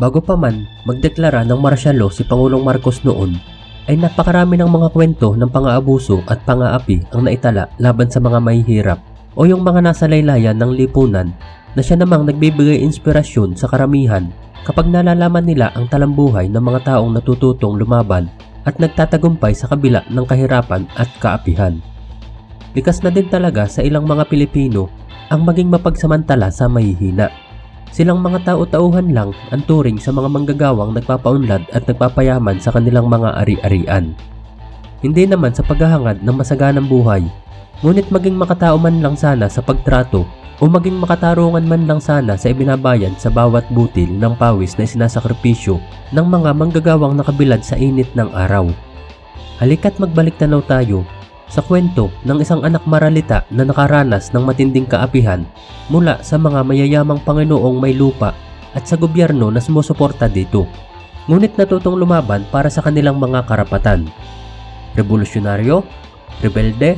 Bago pa man magdeklara ng martial law si Pangulong Marcos noon, ay napakarami ng mga kwento ng pang-aabuso at pang-aapi ang naitala laban sa mga mahihirap o yung mga nasa laylayan ng lipunan na siya namang nagbibigay inspirasyon sa karamihan kapag nalalaman nila ang talambuhay ng mga taong natututong lumaban at nagtatagumpay sa kabila ng kahirapan at kaapihan. Likas na din talaga sa ilang mga Pilipino ang maging mapagsamantala sa mahihina. Silang mga tao-tauhan lang ang turing sa mga manggagawang nagpapaunlad at nagpapayaman sa kanilang mga ari-arian. Hindi naman sa paghahangad ng masaganang buhay, ngunit maging makatao man lang sana sa pagtrato o maging makatarungan man lang sana sa ibinabayan sa bawat butil ng pawis na sinasakripisyo ng mga manggagawang nakabilad sa init ng araw. Halika't magbalik tanaw tayo sa kwento ng isang anak maralita na nakaranas ng matinding kaapihan mula sa mga mayayamang Panginoong may lupa at sa gobyerno na sumusuporta dito. Ngunit natutong lumaban para sa kanilang mga karapatan. Revolusyonaryo? Rebelde?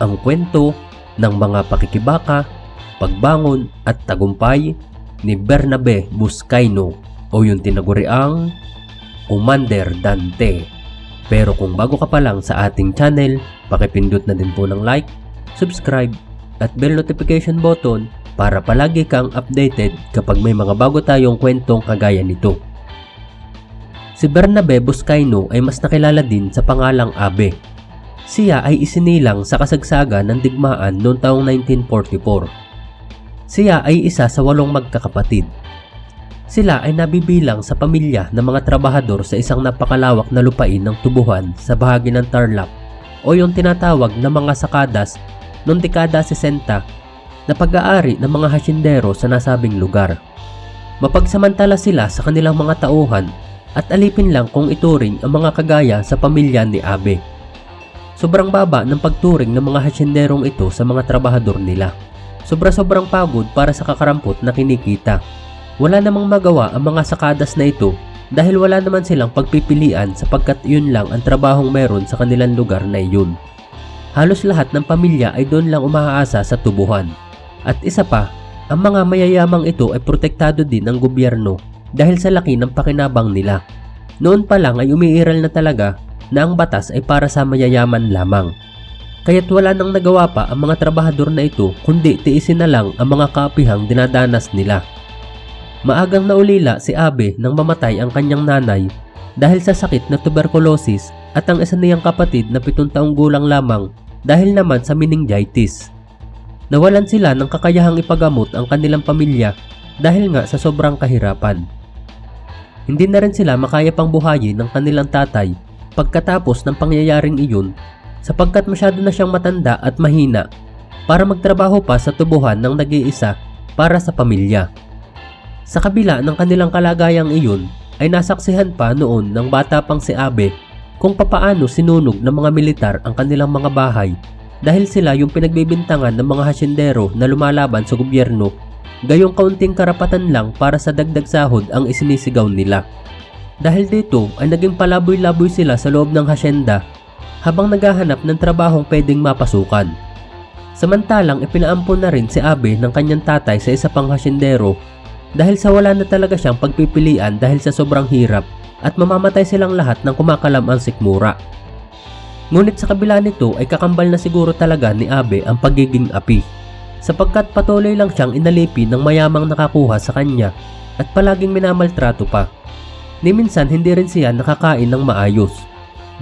Ang kwento ng mga pakikibaka, pagbangon at tagumpay ni Bernabe Buscaino o yung tinaguriang Commander Dante. Pero kung bago ka pa lang sa ating channel, pakipindot na din po ng like, subscribe at bell notification button para palagi kang updated kapag may mga bago tayong kwentong kagaya nito. Si Bernabe Buscaino ay mas nakilala din sa pangalang Abe. Siya ay isinilang sa kasagsagan ng digmaan noong taong 1944. Siya ay isa sa walong magkakapatid. Sila ay nabibilang sa pamilya ng mga trabahador sa isang napakalawak na lupain ng tubuhan sa bahagi ng Tarlac o yung tinatawag na mga sakadas noong dekada 60 na pag-aari ng mga hasyendero sa nasabing lugar. Mapagsamantala sila sa kanilang mga tauhan at alipin lang kung ituring ang mga kagaya sa pamilya ni Abe. Sobrang baba ng pagturing ng mga hasyenderong ito sa mga trabahador nila. Sobra-sobrang pagod para sa kakarampot na kinikita. Wala namang magawa ang mga sakadas na ito dahil wala naman silang pagpipilian sapagkat yun lang ang trabahong meron sa kanilang lugar na iyon. Halos lahat ng pamilya ay doon lang umaasa sa tubuhan. At isa pa, ang mga mayayamang ito ay protektado din ng gobyerno dahil sa laki ng pakinabang nila. Noon pa lang ay umiiral na talaga na ang batas ay para sa mayayaman lamang. Kaya't wala nang nagawa pa ang mga trabahador na ito kundi tiisin na lang ang mga kaapihang dinadanas nila. Maagang naulila si Abe nang mamatay ang kanyang nanay dahil sa sakit na tuberculosis at ang isa niyang kapatid na pitong taong gulang lamang dahil naman sa meningitis. Nawalan sila ng kakayahang ipagamot ang kanilang pamilya dahil nga sa sobrang kahirapan. Hindi na rin sila makaya pang buhayin ng kanilang tatay pagkatapos ng pangyayaring iyon sapagkat masyado na siyang matanda at mahina para magtrabaho pa sa tubuhan ng nag-iisa para sa pamilya. Sa kabila ng kanilang kalagayang iyon ay nasaksihan pa noon ng bata pang si Abe kung papaano sinunog ng mga militar ang kanilang mga bahay dahil sila yung pinagbibintangan ng mga hasyendero na lumalaban sa gobyerno gayong kaunting karapatan lang para sa dagdag sahod ang isinisigaw nila. Dahil dito ay naging palaboy-laboy sila sa loob ng hasyenda habang naghahanap ng trabahong pwedeng mapasukan. Samantalang ipinaampon na rin si Abe ng kanyang tatay sa isa pang hasyendero dahil sa wala na talaga siyang pagpipilian dahil sa sobrang hirap at mamamatay silang lahat ng kumakalam ang sikmura. Ngunit sa kabila nito ay kakambal na siguro talaga ni Abe ang pagiging api sapagkat patuloy lang siyang inalipi ng mayamang nakakuha sa kanya at palaging minamaltrato pa. Ni minsan hindi rin siya nakakain ng maayos.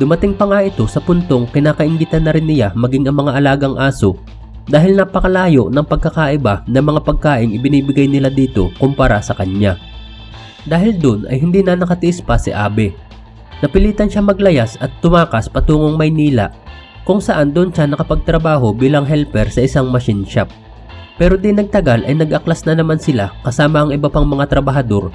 Dumating pa nga ito sa puntong kinakaingitan na rin niya maging ang mga alagang aso dahil napakalayo ng pagkakaiba ng mga pagkain ibinibigay nila dito kumpara sa kanya. Dahil dun ay hindi na nakatiis pa si Abe. Napilitan siya maglayas at tumakas patungong Maynila kung saan doon siya nakapagtrabaho bilang helper sa isang machine shop. Pero di nagtagal ay nag-aklas na naman sila kasama ang iba pang mga trabahador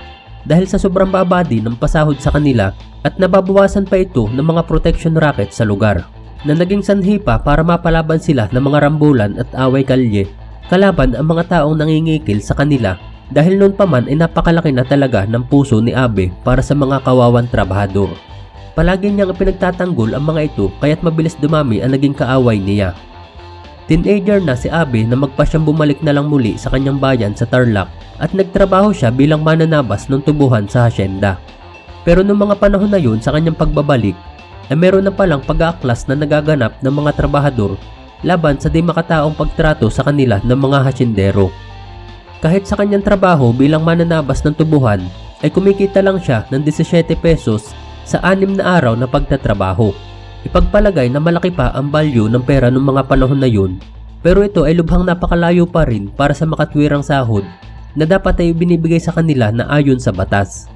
dahil sa sobrang babadi ng pasahod sa kanila at nababawasan pa ito ng mga protection racket sa lugar na naging sanhi pa para mapalaban sila ng mga rambulan at away kalye kalaban ang mga taong nangingikil sa kanila dahil noon pa man ay napakalaki na talaga ng puso ni Abe para sa mga kawawan trabahador. Palagi niyang pinagtatanggol ang mga ito kaya't mabilis dumami ang naging kaaway niya. Teenager na si Abe na magpasyang bumalik na lang muli sa kanyang bayan sa Tarlac at nagtrabaho siya bilang mananabas ng tubuhan sa hasyenda. Pero noong mga panahon na yun sa kanyang pagbabalik, ay meron na palang pag-aaklas na nagaganap ng mga trabahador laban sa di makataong pagtrato sa kanila ng mga hasyendero. Kahit sa kanyang trabaho bilang mananabas ng tubuhan, ay kumikita lang siya ng 17 pesos sa anim na araw na pagtatrabaho. Ipagpalagay na malaki pa ang value ng pera noong mga panahon na yun, pero ito ay lubhang napakalayo pa rin para sa makatwirang sahod na dapat ay binibigay sa kanila na ayon sa batas.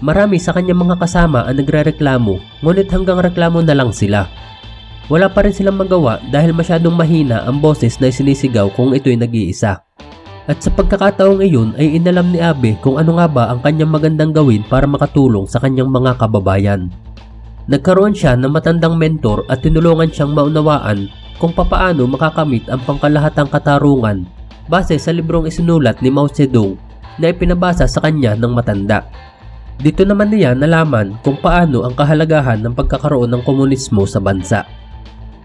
Marami sa kanyang mga kasama ang nagrereklamo, ngunit hanggang reklamo na lang sila. Wala pa rin silang magawa dahil masyadong mahina ang boses na sinisigaw kung ito'y nag-iisa. At sa pagkakataong iyon ay inalam ni Abe kung ano nga ba ang kanyang magandang gawin para makatulong sa kanyang mga kababayan. Nagkaroon siya ng matandang mentor at tinulungan siyang maunawaan kung papaano makakamit ang pangkalahatang katarungan base sa librong isinulat ni Mao Zedong na ipinabasa sa kanya ng matanda. Dito naman niya nalaman kung paano ang kahalagahan ng pagkakaroon ng komunismo sa bansa.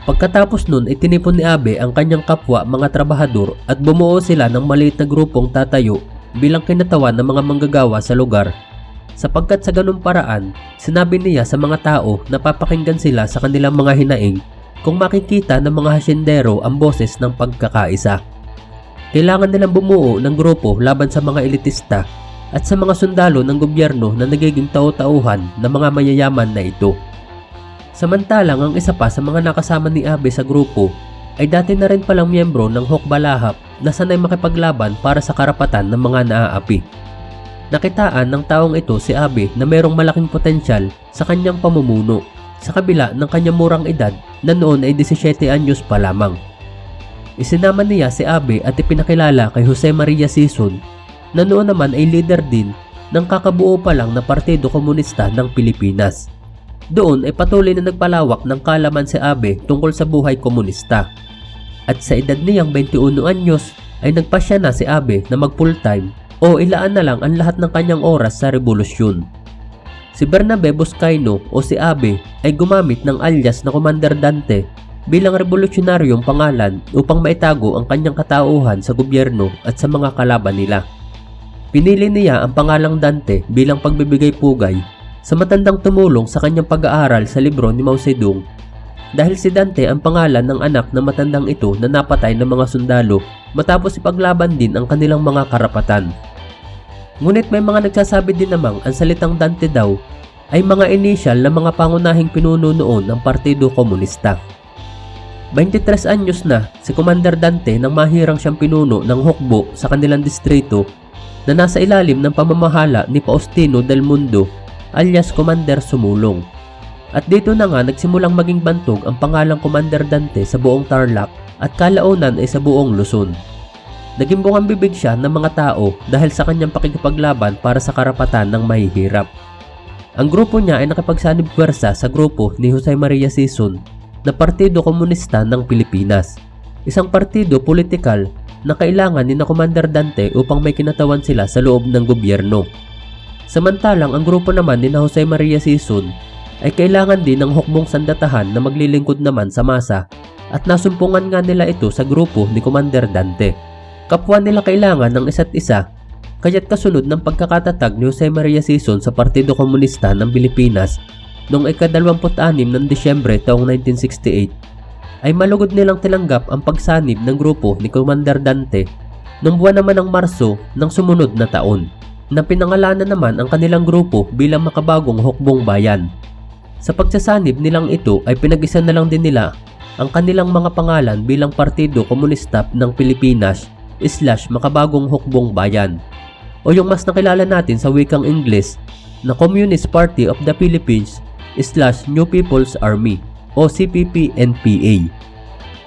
Pagkatapos nun ay tinipon ni Abe ang kanyang kapwa mga trabahador at bumuo sila ng maliit na grupong tatayo bilang kinatawan ng mga manggagawa sa lugar sapagkat sa ganung paraan, sinabi niya sa mga tao na papakinggan sila sa kanilang mga hinaing kung makikita ng mga hasyendero ang boses ng pagkakaisa. Kailangan nilang bumuo ng grupo laban sa mga elitista at sa mga sundalo ng gobyerno na nagiging tao-tauhan ng mga mayayaman na ito. Samantalang ang isa pa sa mga nakasama ni Abe sa grupo ay dati na rin palang miyembro ng Hokbalahap na sanay makipaglaban para sa karapatan ng mga naaapi. Nakitaan ng taong ito si Abe na mayroong malaking potensyal sa kanyang pamumuno sa kabila ng kanyang murang edad na noon ay 17 anyos pa lamang. Isinama niya si Abe at ipinakilala kay Jose Maria Sison na noon naman ay leader din ng kakabuo pa lang na Partido Komunista ng Pilipinas. Doon ay patuloy na nagpalawak ng kalaman si Abe tungkol sa buhay komunista. At sa edad niyang 21 anyos ay nagpasya na si Abe na mag full time o ilaan na lang ang lahat ng kanyang oras sa revolusyon. Si Bernabe Boscaino o si Abe ay gumamit ng alias na Commander Dante bilang revolusyonaryong pangalan upang maitago ang kanyang katauhan sa gobyerno at sa mga kalaban nila. Pinili niya ang pangalang Dante bilang pagbibigay pugay sa matandang tumulong sa kanyang pag-aaral sa libro ni Mao Zedong dahil si Dante ang pangalan ng anak na matandang ito na napatay ng mga sundalo matapos ipaglaban din ang kanilang mga karapatan. Ngunit may mga nagsasabi din namang ang salitang Dante daw ay mga initial na mga pangunahing pinuno noon ng Partido Komunista. 23 anyos na si Commander Dante nang mahirang siyang pinuno ng hukbo sa kanilang distrito na nasa ilalim ng pamamahala ni Faustino del Mundo alias Commander Sumulong. At dito na nga nagsimulang maging bantog ang pangalang Commander Dante sa buong Tarlac at kalaunan ay sa buong Luzon. Naging bungang bibig siya ng mga tao dahil sa kanyang pakikipaglaban para sa karapatan ng mahihirap. Ang grupo niya ay nakipagsanib pwersa sa grupo ni Jose Maria Sison na Partido Komunista ng Pilipinas. Isang partido politikal na kailangan ni na Commander Dante upang may kinatawan sila sa loob ng gobyerno. Samantalang ang grupo naman ni na Jose Maria Sison ay kailangan din ng hukbong sandatahan na maglilingkod naman sa masa at nasumpungan nga nila ito sa grupo ni Commander Dante. Kapwa nila kailangan ng isa't isa kaya't kasunod ng pagkakatatag ni Jose Maria Sison sa Partido Komunista ng Pilipinas noong ika-26 ng Disyembre taong 1968 ay malugod nilang tinanggap ang pagsanib ng grupo ni Commander Dante noong buwan naman ng Marso ng sumunod na taon na pinangalanan naman ang kanilang grupo bilang makabagong hukbong bayan. Sa pagsasanib nilang ito ay pinag-isa na lang din nila ang kanilang mga pangalan bilang Partido Komunista ng Pilipinas slash makabagong hukbong bayan o yung mas nakilala natin sa wikang Ingles na Communist Party of the Philippines slash New People's Army o CPP-NPA.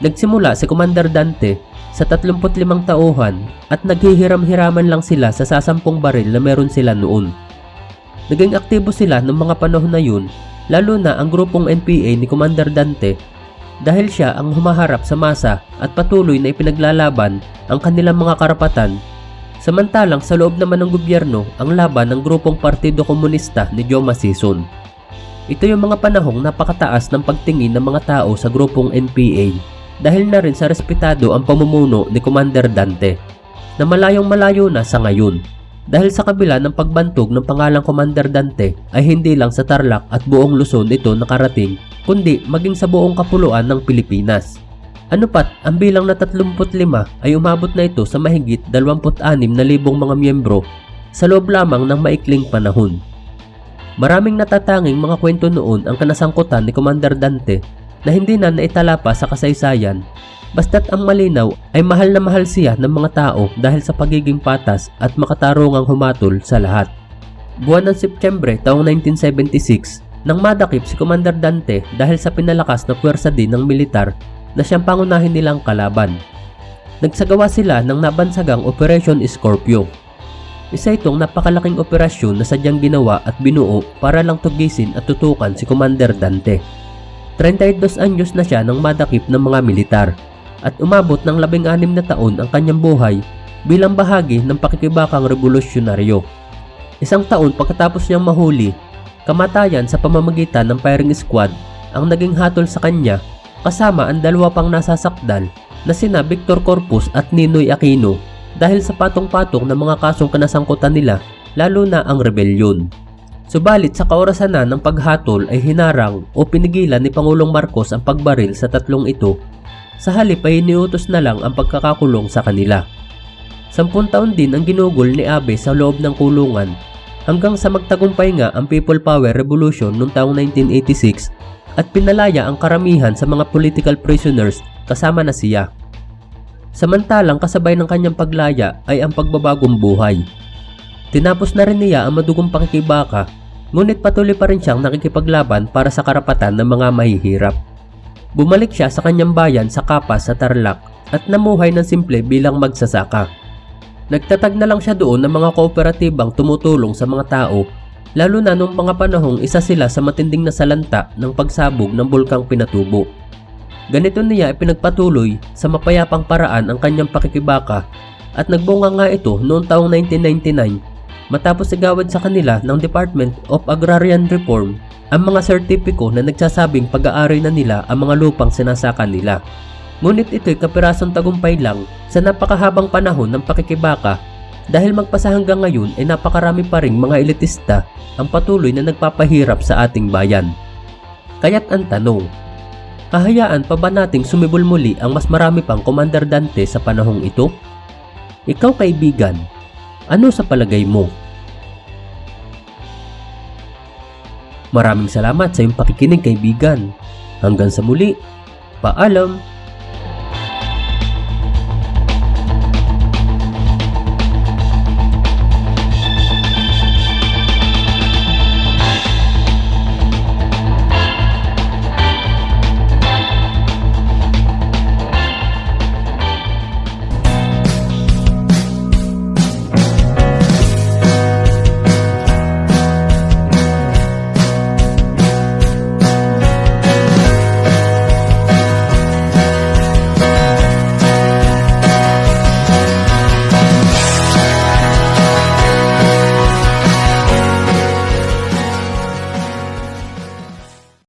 Nagsimula si Commander Dante sa 35 tauhan at naghihiram-hiraman lang sila sa sasampung baril na meron sila noon. Naging aktibo sila noong mga panahon na yun lalo na ang grupong NPA ni Commander Dante dahil siya ang humaharap sa masa at patuloy na ipinaglalaban ang kanilang mga karapatan samantalang sa loob naman ng gobyerno ang laban ng grupong Partido Komunista ni Joma Sison. Ito yung mga panahong napakataas ng pagtingin ng mga tao sa grupong NPA dahil na rin sa respetado ang pamumuno ni Commander Dante na malayong malayo na sa ngayon dahil sa kabila ng pagbantog ng pangalang Commander Dante ay hindi lang sa Tarlac at buong Luzon ito nakarating kundi maging sa buong kapuluan ng Pilipinas. Ano pat, ang bilang na 35 ay umabot na ito sa mahigit 26,000 mga miyembro sa loob lamang ng maikling panahon. Maraming natatanging mga kwento noon ang kanasangkutan ni Commander Dante na hindi na naitala pa sa kasaysayan basta't ang malinaw ay mahal na mahal siya ng mga tao dahil sa pagiging patas at makatarungang humatol sa lahat. Buwan ng Setyembre taong 1976 nang madakip si Commander Dante dahil sa pinalakas na puwersa din ng militar na siyang pangunahin nilang kalaban. Nagsagawa sila ng nabansagang Operation Scorpio. Isa itong napakalaking operasyon na sadyang ginawa at binuo para lang tugisin at tutukan si Commander Dante. 32 anyos na siya nang madakip ng mga militar at umabot ng 16 na taon ang kanyang buhay bilang bahagi ng pakikibakang revolusyonaryo. Isang taon pagkatapos niyang mahuli, kamatayan sa pamamagitan ng firing squad ang naging hatol sa kanya kasama ang dalawa pang nasasakdal na sina Victor Corpus at Ninoy Aquino dahil sa patong-patong ng mga kasong kanasangkutan nila lalo na ang rebelyon. Subalit sa kaorasan na ng paghatol ay hinarang o pinigilan ni Pangulong Marcos ang pagbaril sa tatlong ito. Sa halip ay iniutos na lang ang pagkakakulong sa kanila. Sampun taon din ang ginugol ni Abe sa loob ng kulungan hanggang sa magtagumpay nga ang People Power Revolution noong taong 1986 at pinalaya ang karamihan sa mga political prisoners kasama na siya. Samantalang kasabay ng kanyang paglaya ay ang pagbabagong buhay. Tinapos na rin niya ang madugong pakikibaka, ngunit patuloy pa rin siyang nakikipaglaban para sa karapatan ng mga mahihirap. Bumalik siya sa kanyang bayan sa Kapas sa Tarlac at namuhay ng simple bilang magsasaka. Nagtatag na lang siya doon ng mga kooperatibang tumutulong sa mga tao, lalo na nung mga panahong isa sila sa matinding na salanta ng pagsabog ng bulkang Pinatubo. Ganito niya ipinagpatuloy sa mapayapang paraan ang kanyang pakikibaka at nagbunga nga ito noong taong 1999 matapos igawad sa kanila ng Department of Agrarian Reform ang mga sertipiko na nagsasabing pag-aari na nila ang mga lupang sinasaka nila. Ngunit ito'y kapirasong tagumpay lang sa napakahabang panahon ng pakikibaka dahil magpasa hanggang ngayon ay napakarami pa ring mga elitista ang patuloy na nagpapahirap sa ating bayan. Kaya't ang tanong, hahayaan pa ba nating sumibol muli ang mas marami pang Commander Dante sa panahong ito? Ikaw kaibigan, ano sa palagay mo? Maraming salamat sa iyong pakikinig kaibigan. Hanggang sa muli, paalam!